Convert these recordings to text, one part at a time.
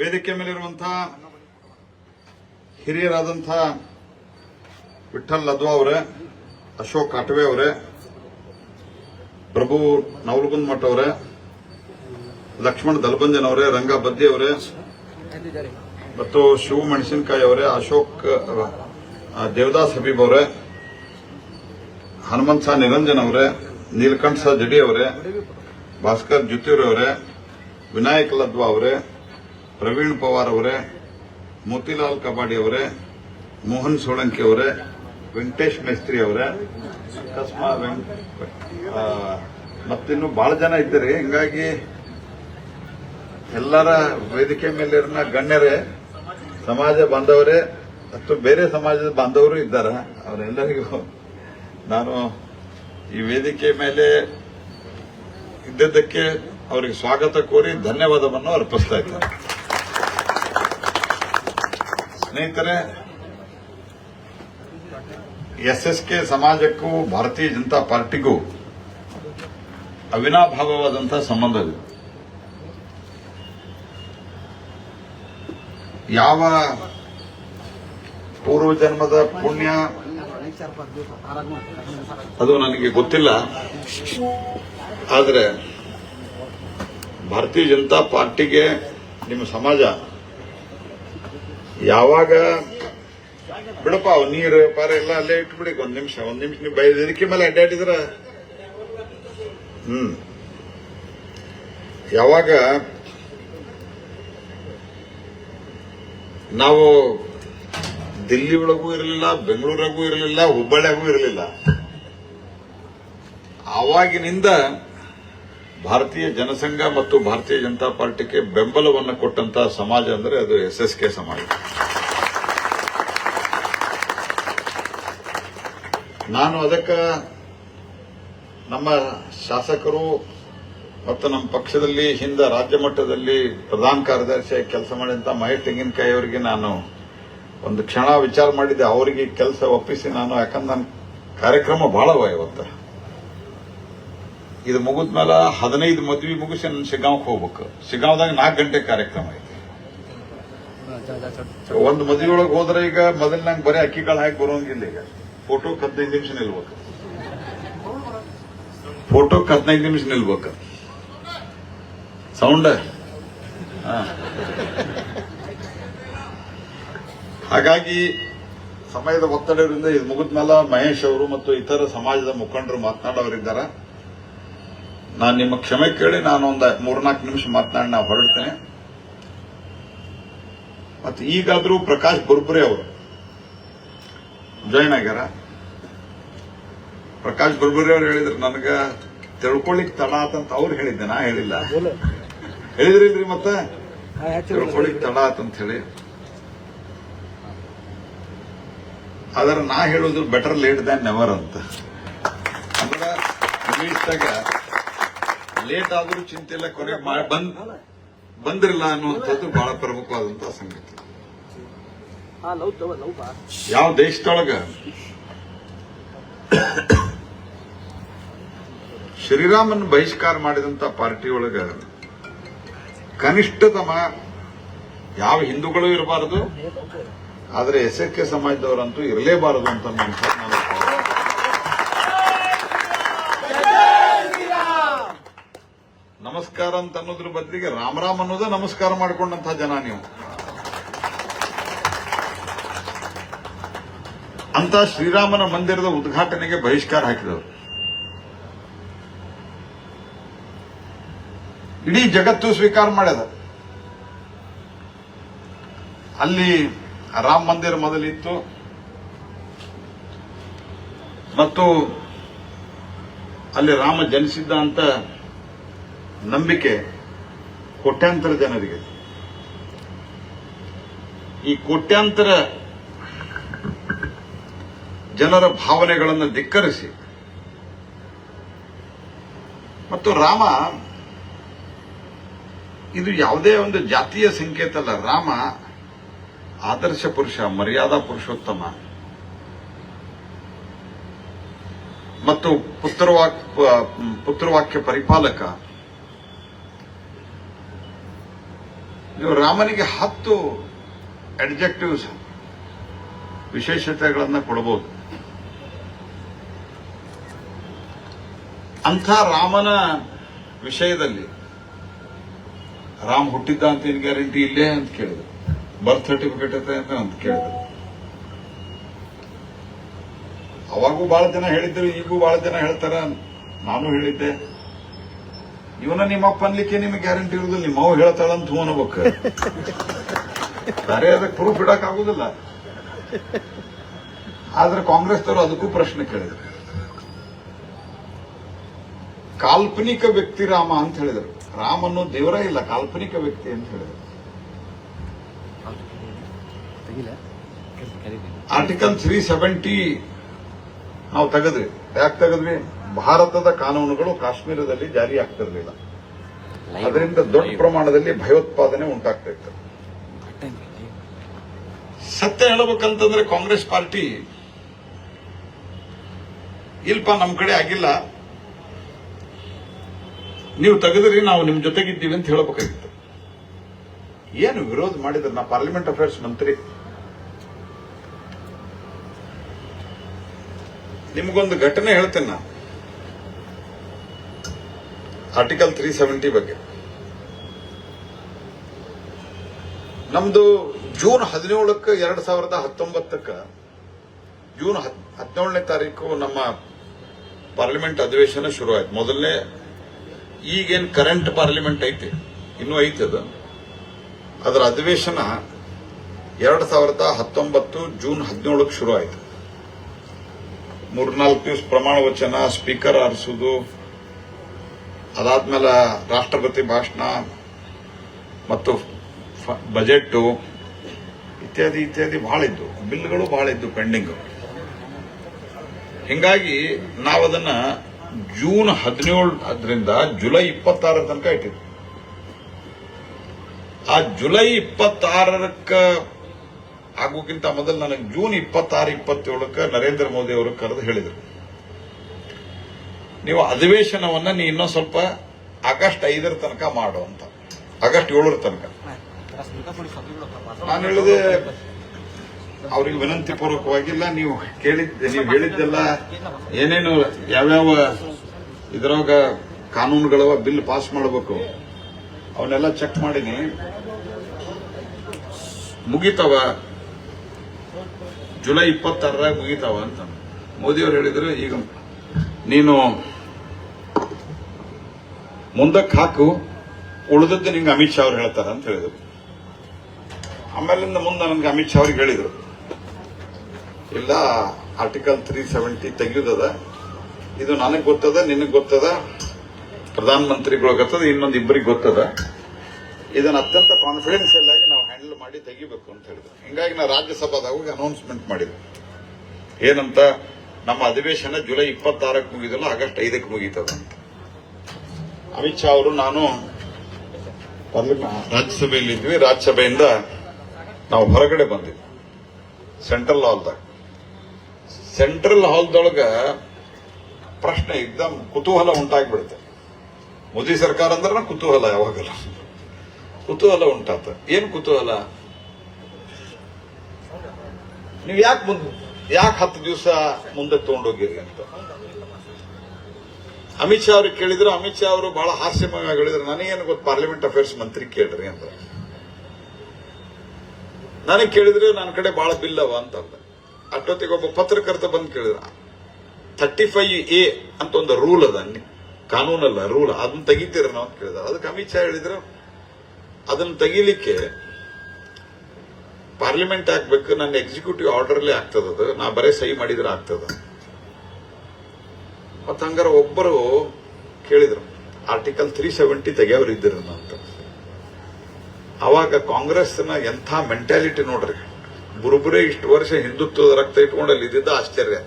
ವೇದಿಕೆ ಮೇಲಿರುವಂತಹ ಹಿರಿಯರಾದಂಥ ವಿಠಲ್ ಲದ್ವಾ ಅವರೇ, ಅಶೋಕ್ ಕಾಟವೆ ಅವರೇ, ಪ್ರಭು ನವಲಗುಂದ್ ಮಠ ಅವರೇ, ಲಕ್ಷ್ಮಣ್ ದಲ್ಬಂಜನ್ ಅವರೇ, ರಂಗ ಬದ್ದಿ ಅವರೇ, ಮತ್ತು ಶಿವ ಮೆಣಸಿನಕಾಯಿ ಅವರೇ, ಅಶೋಕ್ ದೇವದಾಸ್ ಹಬೀಬ್ ಅವರೇ, ಹನುಮಂತ್ ಸಾ ನಿರಂಜನ್ ಅವರೇ, ನೀಲಕಂಠ ಸಾ ಜಡಿ ಅವರೇ, ಭಾಸ್ಕರ್ ಜುತ್ತೂರಿ ಅವರೇ, ವಿನಾಯಕ್ ಲದ್ವಾ ಅವರೇ ಪ್ರವೀಣ್ ಪವಾರ್ ಅವರೇ ಮೋತಿಲಾಲ್ ಕಬಾಡಿ ಅವರೇ ಮೋಹನ್ ಸೋಳಂಕಿ ಅವರೇ ವೆಂಕಟೇಶ್ ಮೇಸ್ತ್ರಿ ಅವರೇ ಅಕಸ್ಮಾ ವೆಂಕ್ ಆ, ಮತ್ತಿನ್ನು ಬಹಳ ಜನ ಇದ್ದೀರಿ. ಹಿಂಗಾಗಿ ಎಲ್ಲರ ವೇದಿಕೆ ಮೇಲಿನ ಗಣ್ಯರೇ ಸಮಾಜ ಬಾಂಧವರೇ ಅಥವಾ ಬೇರೆ ಸಮಾಜದ ಬಾಂಧವರು ಇದ್ದಾರೆ? ಅವರೆಲ್ಲರಿಗೂ ನಾನು ಈ ವೇದಿಕೆ ಮೇಲೆ ಇದ್ದಿದ್ದಕ್ಕೆ ಅವರಿಗೆ ಸ್ವಾಗತ ಕೋರಿ ಧನ್ಯವಾದವನ್ನು ಅರ್ಪಿಸ್ತಾ ಇದ್ದೇನೆ. ಸ್ನೇಹಿತರೆ ಎಸ್ ಎಸ್ ಕೆ ಸಮಾಜಕ್ಕೂ ಭಾರತೀಯ ಜನತಾ ಪಾರ್ಟಿಗೂ ಅವಿನಾಭಾವವಾದಂತಹ ಸಂಬಂಧವಿದೆ ಯಾವ ಪೂರ್ವ ಜನ್ಮದ ಪುಣ್ಯ ಅದು ನನಗೆ ಗೊತ್ತಿಲ್ಲ. ಆದರೆ ಭಾರತೀಯ ಜನತಾ ಪಾರ್ಟಿಗೆ ನಿಮ್ಮ ಸಮಾಜ ಯಾವಾಗ? ಬಿಡಪ್ಪ ನೀರು, ಪಾರ ಎಲ್ಲ ಅಲ್ಲೇ ಇಟ್ಬಿಡಿ. ಒಂದ್ ನಿಮಿಷ ಒಂದ್ ನಿಮಿಷ ನೀವು ಬೈದಿದ್ದಕ್ಕೆ ಮೇಲೆ ಅಡ್ಡಾಡಿದ್ರ ಹ್ಮ್. ಯಾವಾಗ ನಾವು ದಿಲ್ಲಿ ಒಳಗೂ ಇರಲಿಲ್ಲ, ಬೆಂಗಳೂರಾಗೂ ಇರಲಿಲ್ಲ ಹುಬ್ಬಳ್ಳಿಯಾಗೂ ಇರಲಿಲ್ಲ. ಆವಾಗಿನಿಂದ ಭಾರತೀಯ ಜನಸಂಘ ಮತ್ತು ಭಾರತೀಯ ಜನತಾ ಪಾರ್ಟಿಗೆ ಬೆಂಬಲವನ್ನು ಕೊಟ್ಟಂತಹ ಸಮಾಜ ಅಂದರೆ ಅದು ಎಸ್ ಎಸ್ ಕೆ ಸಮಾಜ. ನಾನು ಅದಕ್ಕೆ ನಮ್ಮ ಶಾಸಕರು ಮತ್ತು ನಮ್ಮ ಪಕ್ಷದಲ್ಲಿ ಹಿಂದೆ ರಾಜ್ಯ ಮಟ್ಟದಲ್ಲಿ ಪ್ರಧಾನ ಕಾರ್ಯದರ್ಶಿಯಾಗಿ ಕೆಲಸ ಮಾಡಿದಂತ ಮಹೇಶ್ ತೆಂಗಿನಕಾಯಿ ಅವರಿಗೆ ನಾನು ಒಂದು ಕ್ಷಣ ವಿಚಾರ ಮಾಡಿದ್ದೆ. ಅವರಿಗೆ ಕೆಲಸ ಒಪ್ಪಿಸಿ ನಾನು ಯಾಕಂದ್ರೆ ಕಾರ್ಯಕ್ರಮ ಅವ ಇವತ್ತು ಇದು ಮುಗಿದ್ಮೇಲೆ ಹದಿನೈದು ಮದ್ವಿ ಮುಗಿಸಿ ನಾನು ಶಿಗಾಂವ್ಗೆ ಹೋಗ್ಬೇಕು. ಶಿಗಾಂವ್ದಾಗ ನಾಲ್ಕು ಗಂಟೆ ಕಾರ್ಯಕ್ರಮ ಐತಿ. ಒಂದು ಮದುವೆ ಒಳಗೆ ಹೋದ್ರೆ ಈಗ ಮೊದಲು ನಂಗೆ ಬರೀ ಕಾಳು ಹಾಕಿ ಬರೋಂಗಿಲ್ಲ ಈಗ. ಫೋಟೋ ಹದಿನೈದು ನಿಮಿಷ ನಿಲ್ಬೇಕು. ಫೋಟೋ ಹದಿನೈದು ನಿಮಿಷ ನಿಲ್ಬೇಕು. ಸೌಂಡ್ ಹಾಗಾಗಿ ಸಮಯದ ಒತ್ತಡದಿಂದ ಇದು ಮುಗಿದ್ಮೇಲೆ ಮಹೇಶ್ ಅವರು ಮತ್ತು ಇತರ ಸಮಾಜದ ಮುಖಂಡರು ಮಾತನಾಡೋರಿದ್ದಾರೆ. ನಾನು ನಿಮ್ಮ ಕ್ಷಮೆ ಕೇಳಿ ನಾನು ಒಂದು ಮೂರ್ನಾಲ್ಕು ನಿಮಿಷ ಮಾತನಾಡಿ ನಾವು ಹೊರಡ್ತೇನೆ. ಮತ್ತು ಈಗಾದರೂ ಪ್ರಕಾಶ್ ಬುರ್ಬುರೆ ಅವರು. ಜಾಯ್ನ್ ಆಗ್ಯಾರ. ಪ್ರಕಾಶ್ ಬುರ್ಬುರೆ ಅವರು ಹೇಳಿದ್ರು ನನಗ ತಿಳ್ಕೊಳ್ಳಿಕ್ ತಡ ಆತಂತ ಅವ್ರು ಹೇಳಿದ್ದೆ ನಾ ಹೇಳಿಲ್ಲ. ಹೇಳಿದ್ರಿಲ್ರಿ ಮತ್ತೆ? ತಿಳ್ಕೊಳ್ಳಿಕ್ ತಡ ಆತಂತ ಹೇಳಿ. ಆದ್ರೆ ನಾ ಹೇಳೋದು ಬೆಟರ್ ಲೇಟ್ ದ್ಯಾನ್ ನೆವರ್ ಅಂತ. ಅಂದ್ರೆ ಇಂಗ್ಲಿಷ್ದಾಗ ಲೇಟ್ ಆದ್ರೂ ಚಿಂತೆ ಇಲ್ಲ ಕೊನೆ ಬಂದ್ ಬಂದಿರಲ್ಲ ಅನ್ನುವಂಥದ್ದು ಬಹಳ ಪ್ರಮುಖವಾದಂತಹ ಸಂಗತಿ. ಯಾವ ದೇಶದೊಳಗ? ಶ್ರೀರಾಮನ್ ಬಹಿಷ್ಕಾರ ಮಾಡಿದಂತ ಪಾರ್ಟಿ ಒಳಗ ಕನಿಷ್ಠತಮ ಯಾವ ಹಿಂದೂಗಳು ಇರಬಾರದು ಆದರೆ ಎಸ್ ಎಸ್ ಕೆ ಸಮಾಜದವರಂತೂ ಇರಲೇಬಾರದು ಅಂತ ನಾನು ನಾನು ನಮಸ್ಕಾರ ಅಂತ ಅನ್ನೋದ್ರ ಬದಲಿಗೆ ರಾಮರಾಮ್ ಅನ್ನೋದೇ ನಮಸ್ಕಾರ ಮಾಡಿಕೊಂಡಂತ ಜನ ನೀವು. ಅಂತ ಶ್ರೀರಾಮನ ಮಂದಿರದ ಉದ್ಘಾಟನೆಗೆ ಬಹಿಷ್ಕಾರ ಹಾಕಿದವರು. ಇಡೀ ಜಗತ್ತು ಸ್ವೀಕಾರ ಮಾಡ್ಯದ. ಅಲ್ಲಿ ರಾಮ ಮಂದಿರ ಮೊದಲಿತ್ತು. ಮತ್ತು ಅಲ್ಲಿ ರಾಮ ಜನಿಸಿದ್ದ ಅಂತ ನಂಬಿಕೆ ಕೋಟ್ಯಾಂತರ ಜನರಿಗೆ. ಈ ಕೋಟ್ಯಾಂತರ ಜನರ ಭಾವನೆಗಳನ್ನು ಧಿಕ್ಕರಿಸಿ, ಮತ್ತು ರಾಮ, ಇದು ಯಾವುದೇ ಒಂದು ಜಾತಿಯ ಸಂಕೇತ ಅಲ್ಲ. ರಾಮ ಆದರ್ಶ ಪುರುಷ, ಮರ್ಯಾದಾ ಪುರುಷೋತ್ತಮ. ಮತ್ತು ಪುತ್ರವಾಕ್ ಪುತ್ರವಾಕ್ಯ ಪರಿಪಾಲಕ. ನೀವು ರಾಮನಿಗೆ ಹತ್ತು ಅಡ್ಜೆಕ್ಟಿವ್ಸ್ ವಿಶೇಷತೆಗಳನ್ನ ಕೊಡಬಹುದು ಅಂಥ ರಾಮನ ವಿಷಯದಲ್ಲಿ, ರಾಮ್ ಹುಟ್ಟಿದ್ದ ಅಂತ ಏನು ಗ್ಯಾರಂಟಿ ಇಲ್ಲೇ ಅಂತ ಕೇಳಿದ್ರು. ಬರ್ತ್ ಸರ್ಟಿಫಿಕೇಟ್ ಅಂತ ಅಂತ ಕೇಳಿದ್ರು. ಅವಾಗೂ ಬಹಳ ಜನ ಹೇಳಿದ್ರು, ಈಗೂ ಬಹಳ ಜನ ಹೇಳ್ತಾರ ನಾನು ಹೇಳಿದ್ದೆ. ಇವನ ನಿಮ್ಮಪ್ಪ ಅನ್ಲಿಕ್ಕೆ ನಿಮಗೆ ಗ್ಯಾರಂಟಿ ಇರುದಿಲ್ಲ, ನಿಮ್ಮ ಅವ್ ಹೇಳ್ತಾಳಂತ ಹೂ ಅನ್ಬೇಕು. ಬೇರೆ ಅದಕ್ಕೆ ಪ್ರೂಫ್ ಇಡಕ್ ಆಗುದಿಲ್ಲ. ಆದ್ರೆ ಕಾಂಗ್ರೆಸ್ನವರು ಅದಕ್ಕೂ ಪ್ರಶ್ನೆ ಕೇಳಿದ್ರು. ಕಾಲ್ಪನಿಕ ವ್ಯಕ್ತಿ ರಾಮ ಅಂತ ಹೇಳಿದರು. ಅನ್ನೋ ದೇವರ ಇಲ್ಲ, ಕಾಲ್ಪನಿಕ ವ್ಯಕ್ತಿ ಅಂತ ಹೇಳಿದರು. ಆರ್ಟಿಕಲ್ ತ್ರೀ ಸೆವೆಂಟಿ ನಾವು ತೆಗೆದ್ರಿ ಯಾಕೆ ತೆಗೆದ್ವಿ? ಭಾರತದ ಕಾನೂನುಗಳು ಕಾಶ್ಮೀರದಲ್ಲಿ ಜಾರಿ ಆಗ್ತಿರ್ಲಿಲ್ಲ ಅದರಿಂದ ದೊಡ್ಡ ಪ್ರಮಾಣದಲ್ಲಿ ಭಯೋತ್ಪಾದನೆ ಉಂಟಾಗ್ತಾ ಇತ್ತು. ಸತ್ಯ ಹೇಳಬೇಕಂತಂದ್ರೆ ಕಾಂಗ್ರೆಸ್ ಪಾರ್ಟಿ ಇಲ್ಪ ನಮ್ ಕಡೆ ಆಗಿಲ್ಲ. ನೀವು ತೆಗೆದ್ರಿ ನಾವು ನಿಮ್ ಜೊತೆಗಿದ್ದೀವಿ ಅಂತ ಹೇಳಬೇಕಾಗಿತ್ತು. ಏನು ವಿರೋಧ ಮಾಡಿದ್ರು ನಾ ಪಾರ್ಲಿಮೆಂಟ್ ಅಫೇರ್ಸ್ ಮಂತ್ರಿ. ನಿಮಗೊಂದು ಘಟನೆ ಹೇಳ್ತೇನೆ ನಾನು ಆರ್ಟಿಕಲ್ ತ್ರೀ ಸೆವೆಂಟಿ ಬಗ್ಗೆ. ನಮ್ದು ಜೂನ್ ಹದಿನೇಳಕ್ಕೆ ಎರಡ್ ಸಾವಿರದ ಹತ್ತೊಂಬತ್ತಕ್ಕ, ಜೂನ್ ಹದಿನೇಳನೇ ತಾರೀಕು ನಮ್ಮ ಪಾರ್ಲಿಮೆಂಟ್ ಅಧಿವೇಶನ ಶುರು ಆಯ್ತು ಮೊದಲನೇ ಈಗೇನ್ ಕರೆಂಟ್ ಪಾರ್ಲಿಮೆಂಟ್ ಐತಿ, ಇನ್ನೂ ಐತಿ ಅದು. ಅದರ ಅಧಿವೇಶನ ಎರಡ್ ಸಾವಿರದ ಹತ್ತೊಂಬತ್ತು ಜೂನ್ ಹದಿನೇಳಕ್ಕೆ ಶುರು ಆಯ್ತು ಮೂರ್ನಾಲ್ಕು ದಿವಸ ಪ್ರಮಾಣ ವಚನ ಸ್ಪೀಕರ್ ಆರಿಸುವುದು ಅದಾದ್ಮೇಲೆ ರಾಷ್ಟ್ರಪತಿ ಭಾಷಣ ಮತ್ತು ಫ- ಬಜೆಟ್ ಇತ್ಯಾದಿ ಇತ್ಯಾದಿ ಬಹಳ ಇದ್ದು ಬಿಲ್ಗಳು ಬಹಳ ಇದ್ದು ಪೆಂಡಿಂಗ್. ಹಿಂಗಾಗಿ ಅದನ್ನ ಜೂನ್ ಹದಿನೇಳು, ಅದರಿಂದ ಜುಲೈ ಇಪ್ಪತ್ತಾರರ ತನಕ ಇಟ್ಟಿದ್ವಿ. ಆ ಜುಲೈ ಇಪ್ಪತ್ತಾರಕ್ಕೆ ಆಗೋಕ್ಕಿಂತ ಮೊದಲು ನನಗೆ ಜೂನ್ ಇಪ್ಪತ್ತಾರು, ಇಪ್ಪತ್ತೇಳಕ್ಕೆ ನರೇಂದ್ರ ಮೋದಿ ಅವರು ಕರೆದು ಹೇಳಿದರು. ನೀವು ಅಧಿವೇಶನವನ್ನ ನೀ ಇನ್ನೂ ಸ್ವಲ್ಪ ಆಗಸ್ಟ್ ಐದರ ತನಕ ಮಾಡು ಅಂತ. ಆಗಸ್ಟ್ ಏಳರ ತನಕ. ನಾನು ಹೇಳಿದೆ, ಅವ್ರಿಗೆ ವಿನಂತಿ ಪೂರ್ವಕವಾಗಿಲ್ಲ, ನೀವು ಕೇಳಿದ್ದೆ, ನೀವು ಹೇಳಿದ್ದೆಲ್ಲ ಏನೇನು ಯಾವ್ಯಾವ ಇದ್ರೊಳಗ ಕಾನೂನುಗಳವ ಬಿಲ್ ಪಾಸ್ ಮಾಡಬೇಕು, ಅವನ್ನೆಲ್ಲ ಚೆಕ್ ಮಾಡೀನಿ. ಮುಗಿತಾವ? ಜುಲೈ ಇಪ್ಪತ್ತಾರರಾಗ ಮುಗಿತಾವ ಅಂತ. ಮೋದಿಯವರು ಹೇಳಿದ್ರು, ಈಗ ನೀನು ಮುಂದಕ್ಕೆ ಹಾಕು, ಉಳಿದದ್ದು ನಿಂಗೆ ಅಮಿತ್ ಶಾ ಅವ್ರು ಹೇಳ್ತಾರೆ ಅಂತ ಹೇಳಿದ್ರು. ಆಮೇಲಿಂದ ಮುಂದೆ ನನಗೆ ಅಮಿತ್ ಶಾ ಅವ್ರಿಗೆ ಹೇಳಿದ್ರು. ಇಲ್ಲ ಆರ್ಟಿಕಲ್ ತ್ರೀ ಸೆವೆಂಟಿ ತೆಗೆಯೋದದ ಇದು ನನಗೆ ಗೊತ್ತದ, ನಿನಗೆ ಗೊತ್ತದ, ಪ್ರಧಾನ ಮಂತ್ರಿಗಳು ಗೊತ್ತದ, ಇನ್ನೊಂದು ಇಬ್ಬರಿಗೆ ಗೊತ್ತದ. ಇದನ್ನ ಅತ್ಯಂತ ಕಾನ್ಫಿಡೆನ್ಷಿಯಲ್ ಆಗಿ ನಾವು ಹ್ಯಾಂಡಲ್ ಮಾಡಿ ತೆಗಿಬೇಕು ಅಂತ ಹೇಳಿದ್ರು. ಹಿಂಗಾಗಿ ನಾವು ರಾಜ್ಯಸಭಾದಾಗ ಅನೌನ್ಸ್ಮೆಂಟ್ ಮಾಡಿದ್ವಿ ಏನಂತ, ನಮ್ಮ ಅಧಿವೇಶನ ಜುಲೈ ಇಪ್ಪತ್ತಾರಕ್ಕೆ ಮುಗಿದಲ್ಲ, ಆಗಸ್ಟ್ ಐದಕ್ಕೆ ಮುಗೀತದ ಅಂತ ಅಮಿತ್ ಶಾ ಅವರು ನಾನು ರಾಜ್ಯಸಭೆಯಲ್ಲಿ ಇದ್ವಿ. ರಾಜ್ಯಸಭೆಯಿಂದ ನಾವು ಹೊರಗಡೆ ಬಂದಿದ್ವಿ. ಸೆಂಟ್ರಲ್ ಹಾಲ್ದಾಗ. ಸೆಂಟ್ರಲ್ ಹಾಲ್ದೊಳಗ ಪ್ರಶ್ನೆ ಎಕ್ದಮ್ ಕುತೂಹಲ ಉಂಟಾಗ್ಬಿಡುತ್ತೆ. ಮೋದಿ ಸರ್ಕಾರ ಅಂದ್ರೆ ಕುತೂಹಲ ಯಾವಾಗಲ್ಲ. ಕುತೂಹಲ ಉಂಟಾತ. ಏನು ಕುತೂಹಲ? ನೀವು ಯಾಕೆ ಮುಂದೆ ಯಾಕೆ ಹತ್ತು ದಿವಸ ಮುಂದೆ ತಗೊಂಡೋಗಿರಿ ಅಂತ. ಅಮಿತ್ ಶಾ ಅವ್ರಿಗೆ ಕೇಳಿದ್ರು, ಅಮಿತ್ ಶಾ ಅವರು ಬಹಳ ಹಾಸ್ಯಮಯವಾಗಿ ಹೇಳಿದ್ರು, ನನಗೇನು ಗೊತ್ತು ಪಾರ್ಲಿಮೆಂಟ್ ಅಫೇರ್ಸ್ ಮಂತ್ರಿ ಕೇಳ್ರಿ ಅಂತ. ನನಗೆ ಕೇಳಿದ್ರೆ ನನ್ನ ಕಡೆ ಬಹಳ ಬಿಲ್ ಅವ ಅಂತ ಅಷ್ಟೊತ್ತಿಗೆ ಒಬ್ಬ ಪತ್ರಕರ್ತ ಬಂದು ಕೇಳಿದ್ರ ಥರ್ಟಿ ಫೈವ್ ಎ ಅಂತ ಒಂದು ರೂಲ್ ಅದ ಕಾನೂನಲ್ಲ ರೂಲ್ ಅದನ್ನ ತೆಗಿತೀರ ನಾವು ಅಂತ ಕೇಳಿದ ಅದಕ್ಕೆ ಅಮಿತ್ ಶಾ ಹೇಳಿದ್ರು, ಅದನ್ನ ತೆಗಿಲಿಕ್ಕೆ ಪಾರ್ಲಿಮೆಂಟ್ ಆಗ್ಬೇಕು, ನನ್ನ ಎಕ್ಸಿಕ್ಯೂಟಿವ್ ಆರ್ಡರ್ಲೇ ಆಗ್ತದ ನಾ ಬರೇ ಸಹಿ ಮಾಡಿದ್ರೆ ಆಗ್ತದ. ಮತ್ತ ಹಂಗಾರ ಒಬ್ಬರು ಕೇಳಿದ್ರು ಆರ್ಟಿಕಲ್ ತ್ರೀ ಸೆವೆಂಟಿ ತೆಗೆಯವ್ರು ಇದ್ದಿರ ಅಂತ. ಅವಾಗ ಕಾಂಗ್ರೆಸ್ನ ಎಂಥ ಮೆಂಟಾಲಿಟಿ ನೋಡ್ರಿ, ಬುರುಬುರೇ ಇಷ್ಟು ವರ್ಷ ಹಿಂದುತ್ವದ ರಕ್ತ ಇಟ್ಕೊಂಡಲ್ಲಿ ಇದ್ದಿದ್ದ ಆಶ್ಚರ್ಯ.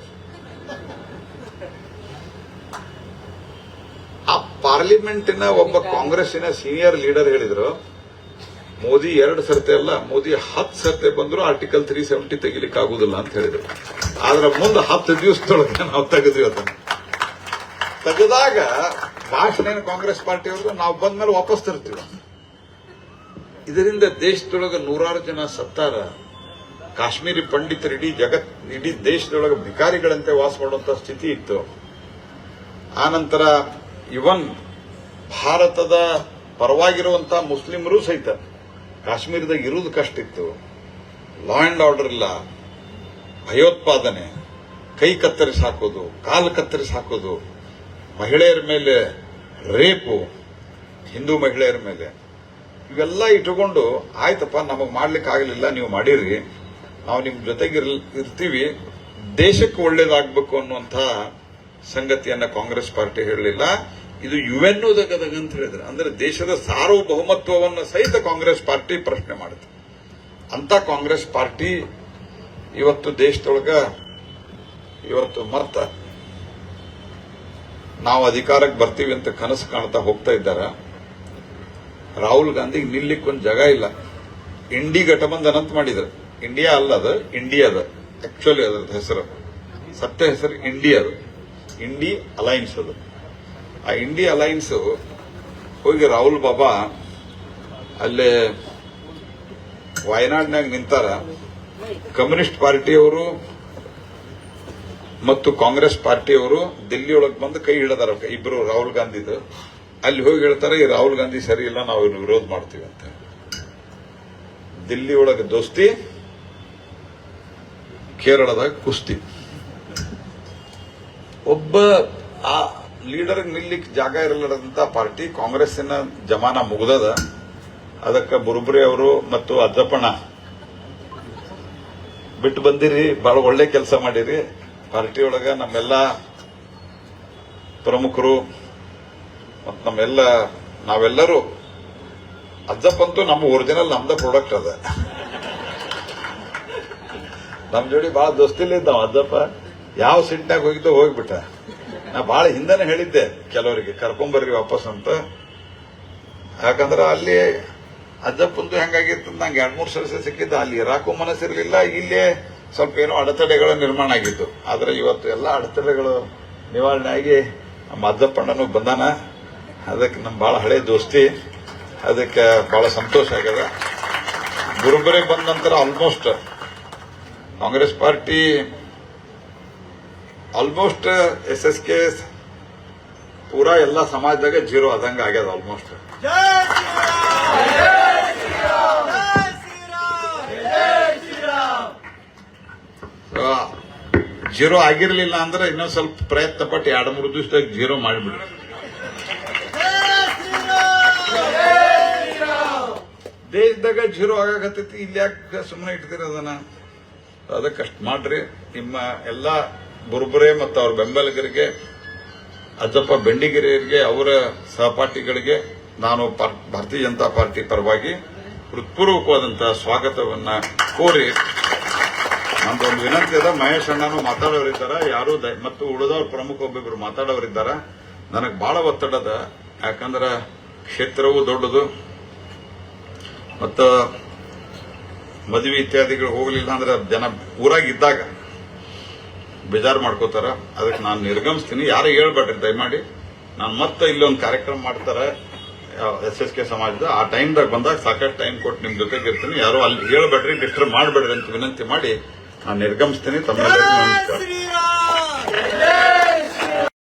ಆ ಪಾರ್ಲಿಮೆಂಟಿನ ಒಬ್ಬ ಕಾಂಗ್ರೆಸ್ಸಿನ ಸೀನಿಯರ್ ಲೀಡರ್ ಹೇಳಿದ್ರು, ಮೋದಿ ಎರಡು ಸರ್ತೆ ಅಲ್ಲ, ಮೋದಿ ಹತ್ತು ಸರ್ತೆ ಬಂದ್ರು ಆರ್ಟಿಕಲ್ ತ್ರೀ ಸೆವೆಂಟಿ ತೆಗಿಲಿಕ್ಕೆ ಆಗುದಿಲ್ಲ ಅಂತ ಹೇಳಿದ್ರು. ಆದ್ರೆ ಮುಂದೆ ಹತ್ತು ದಿವಸದೊಳಗೆ ನಾವು ತೆಗೆದ್ವಿ ಅದನ್ನ. ತೆಗೆದಾಗ ಭಾಷಣ ಕಾಂಗ್ರೆಸ್ ಪಾರ್ಟಿ ನಾವು ನಾವು ಬಂದ್ಮೇಲೆ ವಾಪಸ್ ತರ್ತೀವಿ. ಇದರಿಂದ ದೇಶದೊಳಗೆ ನೂರಾರು ಜನ ಸತ್ತಾರ. ಕಾಶ್ಮೀರಿ ಪಂಡಿತರು ಇಡೀ ಜಗತ್, ಇಡೀ ದೇಶದೊಳಗೆ ಭಿಕಾರಿಗಳಂತೆ ವಾಸ ಮಾಡುವಂತ ಸ್ಥಿತಿ ಇತ್ತು. ಆನಂತರ ಇವನ್ ಭಾರತದ ಪರವಾಗಿರುವಂತಹ ಮುಸ್ಲಿಮರು ಸಹಿತ, ಕಾಶ್ಮೀರದಾಗ ಇರುವುದು ಕಷ್ಟ ಇತ್ತು ಲಾ ಅಂಡ್ ಆರ್ಡರ್ ಇಲ್ಲ. ಭಯೋತ್ಪಾದನೆ, ಕೈ ಕತ್ತರಿಸಿ ಹಾಕೋದು, ಕಾಲು ಕತ್ತರಿಸಿ ಹಾಕೋದು. ಮಹಿಳೆಯರ ಮೇಲೆ ರೇಪು, ಹಿಂದೂ ಮಹಿಳೆಯರ ಮೇಲೆ, ಇವೆಲ್ಲ ಇಟ್ಟುಕೊಂಡು, ಆಯ್ತಪ್ಪ, ನಮಗೆ ಮಾಡ್ಲಿಕ್ಕೆ ಆಗಲಿಲ್ಲ, ನೀವು ಮಾಡಿರಿ. ನಾವು ನಿಮ್ ಜೊತೆಗೆ ಇರ್- ಇರ್ತೀವಿ. ದೇಶಕ್ಕೆ ಒಳ್ಳೇದಾಗಬೇಕು ಅನ್ನುವಂಥ ಸಂಗತಿಯನ್ನ ಕಾಂಗ್ರೆಸ್ ಪಾರ್ಟಿ ಹೇಳಲಿಲ್ಲ. ಇದು ಯುಎನ್ ದಗದಗ ಅಂತ ಹೇಳಿದ್ರೆ. ಅಂದ್ರೆ ದೇಶದ ಸಾರ್ವಭೌಮತ್ವವನ್ನು ಸಹಿತ ಕಾಂಗ್ರೆಸ್ ಪಾರ್ಟಿ ಪ್ರಶ್ನೆ ಮಾಡುತ್ತೆ ಅಂತ ಕಾಂಗ್ರೆಸ್ ಪಾರ್ಟಿ ಇವತ್ತು ದೇಶದೊಳಗ ಇವತ್ತು ಮರ್ತ. ನಾವು ಅಧಿಕಾರಕ್ಕೆ ಬರ್ತೀವಿ ಅಂತ ಕನಸು ಕಾಣ್ತಾ ಹೋಗ್ತಾ ಇದ್ದಾರ. ರಾಹುಲ್ ಗಾಂಧಿಗೆ ನಿಲ್ಲಿಕ್ಕೊಂದು ಜಾಗ ಇಲ್ಲ. ಇಂಡಿ ಘಟಬಂಧನ ಅಂತ ಮಾಡಿದ್ರು. ಇಂಡಿಯಾ ಅಲ್ಲ ಅದು ಇಂಡಿಯಾದ ಆಕ್ಚುಲಿ ಅದ್ರದ್ದು ಹೆಸರು. ಸತ್ಯ ಹೆಸರು ಇಂಡಿಯಾದ ಇಂಡಿ ಅಲೈನ್ಸ್ ಅದು. ಆ ಇಂಡಿ ಅಲೈನ್ಸ್ ಹೋಗಿ ರಾಹುಲ್ ಬಾಬಾ ಅಲ್ಲೇ ವಯನಾಡ್ನಾಗ ನಿಂತಾರ. ಕಮ್ಯುನಿಸ್ಟ್ ಪಾರ್ಟಿಯವರು ಮತ್ತು ಕಾಂಗ್ರೆಸ್ ಪಾರ್ಟಿಯವರು ದಿಲ್ಲಿಯೊಳಗೆ ಬಂದು ಕೈ ಹಿಡದಾರ. ಇಬ್ರು ರಾಹುಲ್ ಗಾಂಧಿದು. ಅಲ್ಲಿ ಹೋಗಿ ಹೇಳ್ತಾರೆ, ಈ ರಾಹುಲ್ ಗಾಂಧಿ ಸರಿ ಇಲ್ಲ, ನಾವು ಇನ್ನು ವಿರೋಧ ಮಾಡ್ತೀವಿ ಅಂತ ದಿಲ್ಲಿ ಒಳಗೆ ದೋಸ್ತಿ, ಕೇರಳದಾಗ ಕುಸ್ತಿ. ಒಬ್ಬ ಆ ಲೀಡರ್ ನಿಲ್ಲಿಕ್ಕೆ ಜಾಗ ಇರಲಾರದಂತ ಪಾರ್ಟಿ ಕಾಂಗ್ರೆಸ್ಸಿನ ಜಮಾನ ಮುಗ್ದದ. ಅದಕ್ಕೆ ಬುರುಬ್ರಿ ಅವರು ಮತ್ತು ಅಜ್ಜಪ್ಪಣ್ಣ. ಬಿಟ್ಟು ಬಂದಿರಿ ಬಹಳ ಒಳ್ಳೆ ಕೆಲಸ ಮಾಡಿರಿ. ಪಾರ್ಟಿ ಒಳಗ ನಮ್ಮೆಲ್ಲ ಪ್ರಮುಖರು ಮತ್ತು ನಮ್ಮೆಲ್ಲ, ನಾವೆಲ್ಲರೂ ಅಜ್ಜಪ್ಪಂತೂ ನಮ್ಮ ಒರಿಜಿನಲ್ ನಮ್ದ ಪ್ರಾಡಕ್ಟ್ ಅದ. ನಮ್ಮ ಜೋಡಿ ಬಹಳ ದೋಸ್ತಿಲ್ಲ ಇದ್ದಾವ ಅಜ್ಜಪ್ಪ. ಯಾವ ಸಿಟ್ನಾಗ ಹೋಗಿದ್ದೋ ಹೋಗ್ಬಿಟ್ಟ. ನಾ ಬಹಳ ಹಿಂದೆನೆ ಹೇಳಿದ್ದೆ ಕೆಲವರಿಗೆ, ಕರ್ಕೊಂಬರ್ರಿ ವಾಪಸ್ ಅಂತ. ಯಾಕಂದ್ರೆ ಅಲ್ಲಿ ಅಜ್ಜಪ್ಪಂದು ಹೆಂಗಾಗಿತ್ತು ನಂಗೆ ಎರಡು ಮೂರು ಸಲ ಸಿಕ್ಕಿದ್ದ. ಅಲ್ಲಿ ಇರಾಕು ಮನಸ್ಸಿರ್ಲಿಲ್ಲ, ಇಲ್ಲೇ ಸ್ವಲ್ಪ ಏನೋ ಅಡೆತಡೆಗಳು ನಿರ್ಮಾಣ ಆಗಿತ್ತು. ಆದರೆ ಇವತ್ತು ಎಲ್ಲ ಅಡೆತಡೆಗಳು ನಿವಾರಣೆ ಆಗಿ ನಮ್ಮ ಅಜ್ಜಪ್ಪಣ್ಣನು ಬಂದಾನ. ಅದಕ್ಕೆ ನಮ್ಮ ಭಾಳ ಹಳೆ ದೋಸ್ತಿ. ಅದಕ್ಕೆ ಭಾಳ ಸಂತೋಷ ಆಗ್ಯದ. ಗುರುಬರೇ ಬಂದ ನಂತರ almost Congress party almost S S K ಪೂರಾ ಎಲ್ಲ ಸಮಾಜದಾಗ ಜೀರೋ ಆದಂಗೆ ಆಗ್ಯದ ಆಲ್ಮೋಸ್ಟ್ ಜೀರೋ ಆಗಿರಲಿಲ್ಲ ಅಂದ್ರೆ ಇನ್ನೊಂದ್ ಸ್ವಲ್ಪ ಪ್ರಯತ್ನ ಪಟ್ಟು ಎರಡು ಮೂರು ದಿವಸದಾಗ ಜೀರೋ ಮಾಡಿಬಿಡ್ರಿ ದೇಶದಾಗ ಜೀರೋ ಆಗಾಕತ್ತೈತಿ, ಇಲ್ಲಿ ಯಾಕೆ ಸುಮ್ಮನೆ ಇಡ್ತೀರಿ ಅದನ್ನ? ಅದಕ್ಕಷ್ಟು ಮಾಡ್ರಿ. ನಿಮ್ಮ ಎಲ್ಲ ಬುರ್ಬುರೆ ಮತ್ತು ಅವ್ರ ಬೆಂಬಲಿಗರಿಗೆ, ಅಜ್ಜಪ್ಪ ಬೆಂಡಿಗಿರಿಯರಿಗೆ, ಅವರ ಸಹಪಾಠಿಗಳಿಗೆ, ನಾನು ಭಾರತೀಯ ಜನತಾ ಪಾರ್ಟಿ ಪರವಾಗಿ ಹೃತ್ಪೂರ್ವಕವಾದಂತಹ ಸ್ವಾಗತವನ್ನ ಕೋರಿ ನಂದೊಂದು ವಿನಂತಿ ಅದ, ಮಹೇಶ್ ಅಣ್ಣನು ಮಾತಾಡೋರಿದ್ದಾರ, ಯಾರು ಮತ್ತು ಉಳಿದವ್ರ ಪ್ರಮುಖ ಒಬ್ಬೊಬ್ರು ಮಾತಾಡೋರಿದ್ದಾರ. ನನಗೆ ಬಹಳ ಒತ್ತಡದ ಯಾಕಂದ್ರ ಕ್ಷೇತ್ರವು ದೊಡ್ಡದು, ಮತ್ತು ಮದುವೆ ಇತ್ಯಾದಿಗಳು ಹೋಗಲಿಲ್ಲ ಅಂದ್ರೆ ಜನ ಊರಾಗಿದ್ದಾಗ ಬೇಜಾರು ಮಾಡ್ಕೋತಾರ. ಅದಕ್ಕೆ ನಾನು ನಿರ್ಗಮಿಸ್ತೀನಿ. ಯಾರು ಹೇಳ್ಬೇಡ್ರಿ ದಯಮಾಡಿ. ನಾನು ಮತ್ತೆ ಇಲ್ಲೊಂದು ಕಾರ್ಯಕ್ರಮ ಮಾಡ್ತಾರೆ ಎಸ್ ಎಸ್ ಕೆ ಸಮಾಜದ. ಆ ಟೈಮ್ದಾಗ ಬಂದಾಗ ಸಾಕಷ್ಟು ಟೈಮ್ ಕೊಟ್ಟು ನಿಮ್ ಜೊತೆಗೆ ಇರ್ತೀನಿ. ಯಾರು ಅಲ್ಲಿ ಹೇಳ್ಬೇಡ್ರಿ, ಡಿಸ್ಟರ್ಬ್ ಮಾಡಬೇಡ್ರಿ ಅಂತ ವಿನಂತಿ ಮಾಡಿ ನಾನು ನಿರ್ಗಮಿಸ್ತೀನಿ ತಮ್ಮೆಲ್ಲರಿಗೂ ನಮಸ್ಕಾರ ಶ್ರೀರಾಮ್